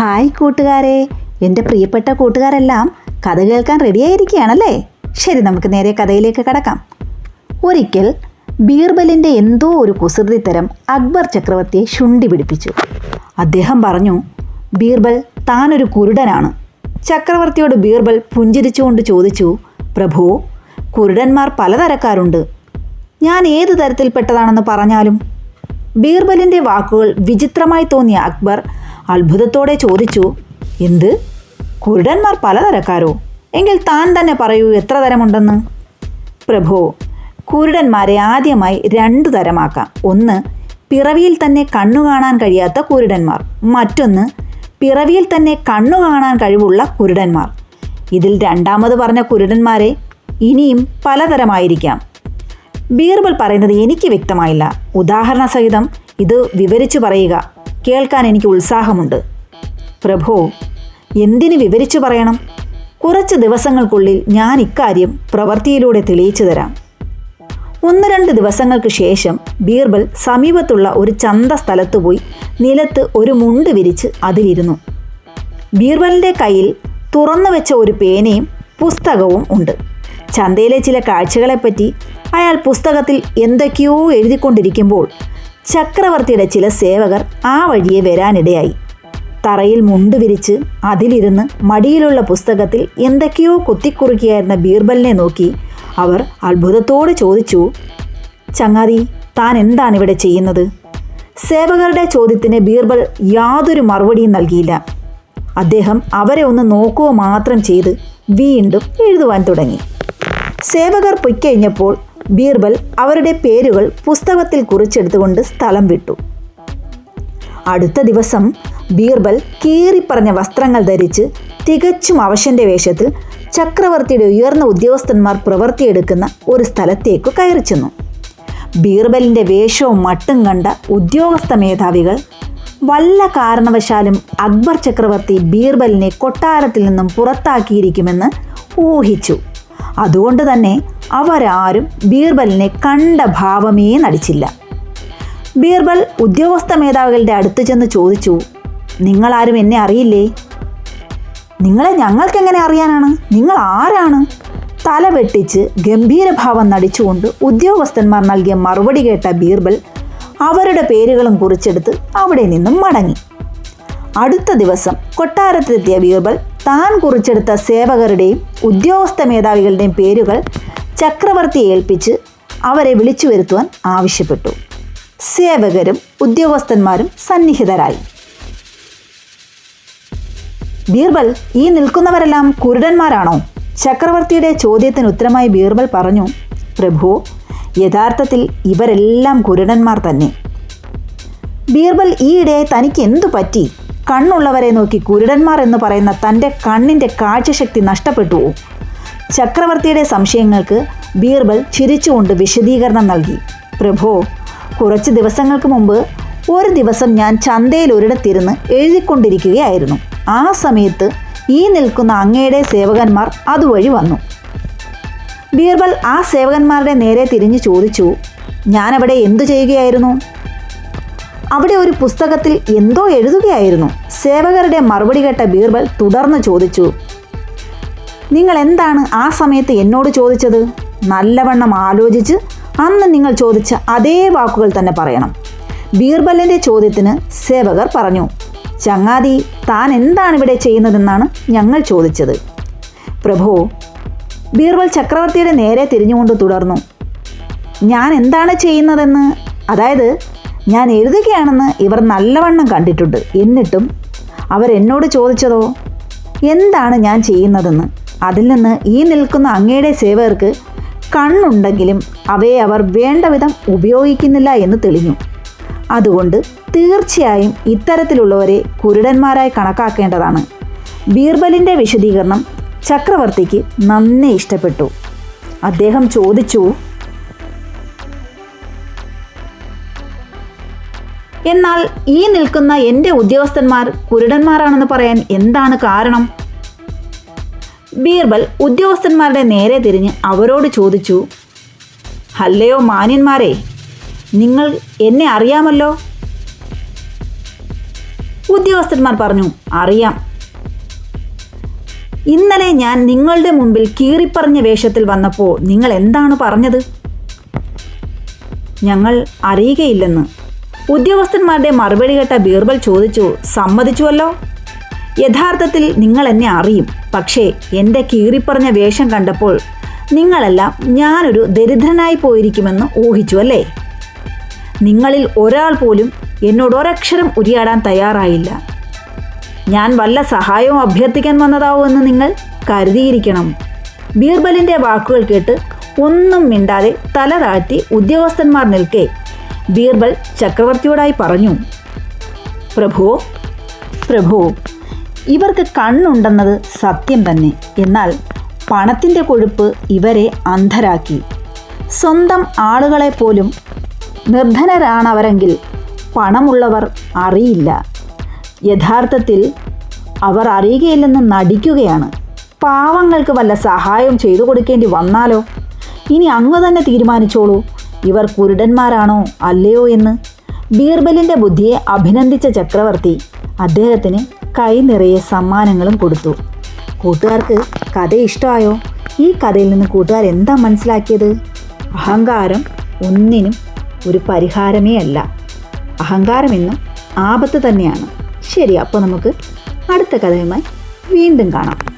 Hi കൂട്ടുകാരെ. എന്റെ പ്രിയപ്പെട്ട കൂട്ടുകാരെല്ലാം കഥ കേൾക്കാൻ റെഡിയായിരിക്കുകയാണല്ലേ? ശരി നമുക്ക് നേരെ കഥയിലേക്ക് കടക്കാം. ഒരിക്കൽ ബീർബലിന്റെ എന്തോ ഒരു കുസൃതിത്തരം അക്ബർ ചക്രവർത്തിയെ ശുണ്ടി പിടിപ്പിച്ചു. അദ്ദേഹം പറഞ്ഞു ബീർബൽ താനൊരു കുരുടനാണ്. ചക്രവർത്തിയോട് ബീർബൽ പുഞ്ചിരിച്ചുകൊണ്ട് ചോദിച്ചു പ്രഭു കുരുടന്മാർ പലതരക്കാരുണ്ട്. ഞാൻ ഏത് തരത്തിൽപ്പെട്ടതാണെന്ന് പറഞ്ഞാലും? ബീർബലിന്റെ വാക്കുകൾ വിചിത്രമായി തോന്നിയ അക്ബർ അത്ഭുതത്തോടെ ചോദിച്ചു എന്ത്? കുരുടന്മാർ പലതരക്കാരോ എങ്കിൽ താൻ തന്നെ പറയൂ എത്ര തരമുണ്ടെന്ന്. പ്രഭോ കുരുടന്മാരെ ആദ്യമായി രണ്ടു തരമാക്കാം. ഒന്ന് പിറവിയിൽ തന്നെ കണ്ണു കാണാൻ കഴിയാത്ത കുരുടന്മാർ. മറ്റൊന്ന് പിറവിയിൽ തന്നെ കണ്ണു കാണാൻ കഴിവുള്ള കുരുടന്മാർ. ഇതിൽ രണ്ടാമത് പറഞ്ഞ കുരുടന്മാരെ ഇനിയും പലതരമായിരിക്കാം. ബീർബൽ പറയുന്നത് എനിക്ക് വ്യക്തമായില്ല. ഉദാഹരണ സഹിതം ഇത് വിവരിച്ചു പറയുക. കേൾക്കാൻ എനിക്ക് ഉത്സാഹമുണ്ട്. പ്രഭോ എന്തിന് വിവരിച്ചു പറയണം? കുറച്ച് ദിവസങ്ങൾക്കുള്ളിൽ ഞാൻ ഇക്കാര്യം പ്രവൃത്തിയിലൂടെ തെളിയിച്ചു തരാം. ഒന്ന് രണ്ട് ദിവസങ്ങൾക്ക് ശേഷം ബീർബൽ സമീപത്തുള്ള ഒരു ചന്ത സ്ഥലത്ത് പോയി നിലത്ത് ഒരു മുണ്ട് വിരിച്ച് അതിലിരുന്നു. ബീർബലിന്റെ കയ്യിൽ തുറന്നു വെച്ച ഒരു പേനയും പുസ്തകവും ഉണ്ട്. ചന്തയിലെ ചില കാഴ്ചകളെപ്പറ്റി അയാൾ പുസ്തകത്തിൽ എന്തൊക്കെയോ എഴുതിക്കൊണ്ടിരിക്കുമ്പോൾ ചക്രവർത്തിയുടെ ചില സേവകർ ആ വഴിയെ വരാനിടയായി. തറയിൽ മുണ്ട് വിരിച്ച് അതിലിരുന്ന് മടിയിലുള്ള പുസ്തകത്തിൽ എന്തൊക്കെയോ കുത്തിക്കുറുക്കിയായിരുന്ന ബീർബലിനെ നോക്കി അവർ അത്ഭുതത്തോട് ചോദിച്ചു ചങ്ങാതി താൻ എന്താണ് ഇവിടെ ചെയ്യുന്നത്? സേവകരുടെ ചോദ്യത്തിന് ബീർബൽ യാതൊരു മറുപടിയും നൽകിയില്ല. അദ്ദേഹം അവരെ ഒന്ന് നോക്കുക മാത്രം ചെയ്ത് വീണ്ടും എഴുതുവാൻ തുടങ്ങി. സേവകർ പൊയ്ക്കഴിഞ്ഞപ്പോൾ ബീർബൽ അവരുടെ പേരുകൾ പുസ്തകത്തിൽ കുറിച്ചെടുത്തുകൊണ്ട് സ്ഥലം വിട്ടു. അടുത്ത ദിവസം ബീർബൽ കീറിപ്പറഞ്ഞ വസ്ത്രങ്ങൾ ധരിച്ച് തികച്ചും അവശന്റെ വേഷത്തിൽ ചക്രവർത്തിയുടെ ഉയർന്ന ഉദ്യോഗസ്ഥന്മാർ പ്രവർത്തിയെടുക്കുന്ന ഒരു സ്ഥലത്തേക്ക് കയറി ചെന്നു. ബീർബലിന്റെ വേഷവും മട്ടും കണ്ട ഉദ്യോഗസ്ഥ മേധാവികൾ വല്ല കാരണവശാലും അക്ബർ ചക്രവർത്തി ബീർബലിനെ കൊട്ടാരത്തിൽ നിന്നും പുറത്താക്കിയിരിക്കുമെന്ന് ഊഹിച്ചു. അതുകൊണ്ട് തന്നെ അവരാരും ബീർബലിനെ കണ്ട ഭാവമേ നടിച്ചില്ല. ബീർബൽ ഉദ്യോഗസ്ഥ മേധാവികളുടെ അടുത്ത് ചെന്ന് ചോദിച്ചു നിങ്ങളാരും എന്നെ അറിയില്ലേ? നിങ്ങളെ ഞങ്ങൾക്കെങ്ങനെ അറിയാനാണ്? നിങ്ങൾ ആരാണ്? തല വെട്ടിച്ച് ഗംഭീരഭാവം നടിച്ചുകൊണ്ട് ഉദ്യോഗസ്ഥന്മാർ നൽകിയ മറുപടി കേട്ട ബീർബൽ അവരുടെ പേരുകളും കുറിച്ചെടുത്ത് അവിടെ നിന്നും മടങ്ങി. അടുത്ത ദിവസം കൊട്ടാരത്തിലെത്തിയ ബീർബൽ താൻ കുറിച്ചെടുത്ത സേവകരുടെയും ഉദ്യോഗസ്ഥ മേധാവികളുടെയും പേരുകൾ ചക്രവർത്തിയെ ഏൽപ്പിച്ച് അവരെ വിളിച്ചു വരുത്തുവാൻ ആവശ്യപ്പെട്ടു. സേവകരും ഉദ്യോഗസ്ഥന്മാരും സന്നിഹിതരായി. ബീർബൽ ഈ നിൽക്കുന്നവരെല്ലാം കുരുടന്മാരാണോ? ചക്രവർത്തിയുടെ ചോദ്യത്തിന് ഉത്തരമായി ബീർബൽ പറഞ്ഞു പ്രഭു യഥാർത്ഥത്തിൽ ഇവരെല്ലാം കുരുടന്മാർ തന്നെ. ബീർബൽ ഈയിടെ തനിക്ക് എന്തു പറ്റി? കണ്ണുള്ളവരെ നോക്കി കുരുടന്മാർ എന്ന് പറയുന്ന തന്റെ കണ്ണിന്റെ കാഴ്ചശക്തി നഷ്ടപ്പെട്ടുവോ? ചക്രവർത്തിയുടെ സംശയങ്ങൾക്ക് ബീർബൽ ചിരിച്ചുകൊണ്ട് വിശദീകരണം നൽകി. പ്രഭോ കുറച്ച് ദിവസങ്ങൾക്ക് മുമ്പ് ഒരു ദിവസം ഞാൻ ചന്തയിൽ ഒരിടത്തിരുന്ന് എഴുതിക്കൊണ്ടിരിക്കുകയായിരുന്നു. ആ സമയത്ത് ഈ നിൽക്കുന്ന അങ്ങയുടെ സേവകന്മാർ അതുവഴി വന്നു. ബീർബൽ ആ സേവകന്മാരുടെ നേരെ തിരിഞ്ഞു ചോദിച്ചു ഞാനവിടെ എന്തു ചെയ്യുകയായിരുന്നു? അവിടെ ഒരു പുസ്തകത്തിൽ എന്തോ എഴുതുകയായിരുന്നു. സേവകരുടെ മറുപടി കേട്ട ബീർബൽ തുടർന്ന് ചോദിച്ചു നിങ്ങൾ എന്താണ് ആ സമയത്ത് എന്നോട് ചോദിച്ചത്? നല്ലവണ്ണം ആലോചിച്ച് അന്ന് നിങ്ങൾ ചോദിച്ച അതേ വാക്കുകൾ തന്നെ പറയണം. ബീർബലിന്റെ ചോദ്യത്തിന് സേവകർ പറഞ്ഞു ചങ്ങാതി താൻ എന്താണ് ഇവിടെ ചെയ്യുന്നതെന്നാണ് ഞങ്ങൾ ചോദിച്ചത്. പ്രഭു ബീർബൽ ചക്രവർത്തിയുടെ നേരെ തിരിഞ്ഞുകൊണ്ട് തുടർന്നു ഞാൻ എന്താണ് ചെയ്യുന്നതെന്ന്? അതായത് ഞാൻ എഴുതുകയാണെന്ന് ഇവർ നല്ലവണ്ണം കണ്ടിട്ടുണ്ട്. എന്നിട്ടും അവരെന്നോട് ചോദിച്ചതോ? എന്താണ് ഞാൻ ചെയ്യുന്നതെന്ന്? അതിൽ നിന്ന് ഈ നിൽക്കുന്ന അങ്ങയുടെ സേവകർക്ക് കണ്ണുണ്ടെങ്കിലും അവയെ അവർ വേണ്ട വിധം ഉപയോഗിക്കുന്നില്ല എന്ന് തെളിഞ്ഞു. അതുകൊണ്ട് തീർച്ചയായും ഇത്തരത്തിലുള്ളവരെ കുരുടന്മാരായി കണക്കാക്കേണ്ടതാണ്. ബീർബലിന്റെ വിശദീകരണം ചക്രവർത്തിക്ക് നന്നേ ഇഷ്ടപ്പെട്ടു. അദ്ദേഹം ചോദിച്ചു എന്നാൽ ഈ നിൽക്കുന്ന എന്റെ ഉദ്യോഗസ്ഥന്മാർ കുരുടന്മാരാണെന്ന് പറയാൻ എന്താണ് കാരണം? ബീർബൽ ഉദ്യോഗസ്ഥന്മാരുടെ നേരെ തിരിഞ്ഞ് അവരോട് ചോദിച്ചു ഹല്ലയോ മാന്യന്മാരെ നിങ്ങൾ എന്നെ അറിയാമല്ലോ? ഉദ്യോഗസ്ഥന്മാർ പറഞ്ഞു അറിയാം. ഇന്നലെ ഞാൻ നിങ്ങളുടെ മുമ്പിൽ കീറിപ്പറഞ്ഞ വേഷത്തിൽ വന്നപ്പോൾ നിങ്ങൾ എന്താണ് പറഞ്ഞത്? ഞങ്ങൾ അറിയുകയില്ലെന്ന്. ഉദ്യോഗസ്ഥന്മാരുടെ മറുപടി കേട്ട ബീർബൽ ചോദിച്ചു സമ്മതിച്ചുവല്ലോ? യഥാർത്ഥത്തിൽ നിങ്ങൾ എന്നെ അറിയും. പക്ഷേ എന്റെ കീറിപ്പറഞ്ഞ വേഷം കണ്ടപ്പോൾ നിങ്ങളെല്ലാം ഞാനൊരു ദരിദ്രനായി പോയിരിക്കുമെന്ന് ഊഹിച്ചു അല്ലേ? നിങ്ങളിൽ ഒരാൾ പോലും എന്നോട് ഒരക്ഷരം ഉരിയാടാൻ തയ്യാറായില്ല. ഞാൻ വല്ല സഹായവും അഭ്യർത്ഥിക്കാൻ വന്നതാവുമെന്ന് നിങ്ങൾ കരുതിയിരിക്കണം. ബീർബലിന്റെ വാക്കുകൾ കേട്ട് ഒന്നും മിണ്ടാതെ തല താഴ്ത്തി ഉദ്യോഗസ്ഥന്മാർ നിൽക്കെ ബീർബൽ ചക്രവർത്തിയോടായി പറഞ്ഞു പ്രഭു പ്രഭു ഇവർക്ക് കണ്ണുണ്ടെന്നത് സത്യം തന്നെ. എന്നാൽ പണത്തിന്റെ കൊഴുപ്പ് ഇവരെ അന്ധരാക്കി. സ്വന്തം ആളുകളെ പോലും നിർധനരാണവരെങ്കിൽ പണമുള്ളവർ അറിയില്ല. യഥാർത്ഥത്തിൽ അവർ അറിയുകയില്ലെന്ന് നടിക്കുകയാണ്. പാവങ്ങൾക്ക് വല്ല സഹായം ചെയ്തു കൊടുക്കേണ്ടി വന്നാലോ? ഇനി അങ്ങ് തന്നെ തീരുമാനിച്ചോളൂ. ഇവർ കുരുടന്മാരാണോ അല്ലയോ എന്ന് ബീർബലിന്റെ ബുദ്ധിയെ അഭിനന്ദിച്ച ചക്രവർത്തി അദ്ദേഹത്തിന് കൈ നിറയെ സമ്മാനങ്ങളും കൊടുത്തു. കൂട്ടുകാർക്ക് കഥ ഇഷ്ടമായോ? ഈ കഥയിൽ നിന്ന് കൂട്ടുകാർ എന്താ മനസ്സിലാക്കിയത്? അഹങ്കാരം ഒന്നിനും ഒരു പരിഹാരമേ അല്ല. അഹങ്കാരമെന്നും ആപത്ത് തന്നെയാണ്. ശരി അപ്പോൾ നമുക്ക് അടുത്ത കഥയുമായി വീണ്ടും കാണാം.